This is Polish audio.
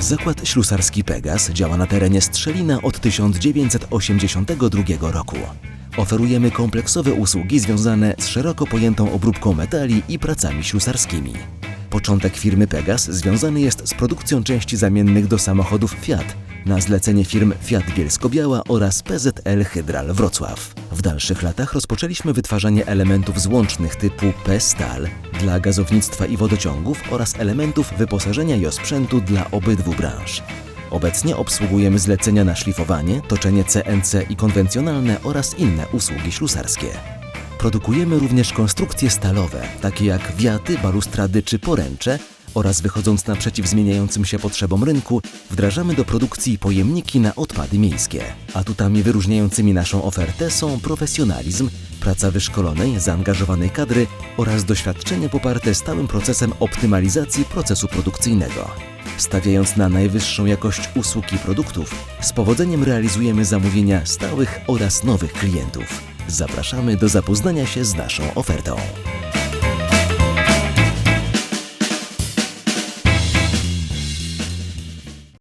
Zakład ślusarski Pegas działa na terenie Strzelina od 1982 roku. Oferujemy kompleksowe usługi związane z szeroko pojętą obróbką metali i pracami ślusarskimi. Początek firmy Pegas związany jest z produkcją części zamiennych do samochodów Fiat na zlecenie firm Fiat Bielsko-Biała oraz PZL Hydral Wrocław. W dalszych latach rozpoczęliśmy wytwarzanie elementów złącznych typu P-Stal dla gazownictwa i wodociągów oraz elementów wyposażenia i osprzętu dla obydwu branż. Obecnie obsługujemy zlecenia na szlifowanie, toczenie CNC i konwencjonalne oraz inne usługi ślusarskie. Produkujemy również konstrukcje stalowe, takie jak wiaty, balustrady czy poręcze oraz wychodząc naprzeciw zmieniającym się potrzebom rynku, wdrażamy do produkcji pojemniki na odpady miejskie. Atutami wyróżniającymi naszą ofertę są profesjonalizm, praca wyszkolonej, zaangażowanej kadry oraz doświadczenie poparte stałym procesem optymalizacji procesu produkcyjnego. Stawiając na najwyższą jakość usług i produktów, z powodzeniem realizujemy zamówienia stałych oraz nowych klientów. Zapraszamy do zapoznania się z naszą ofertą.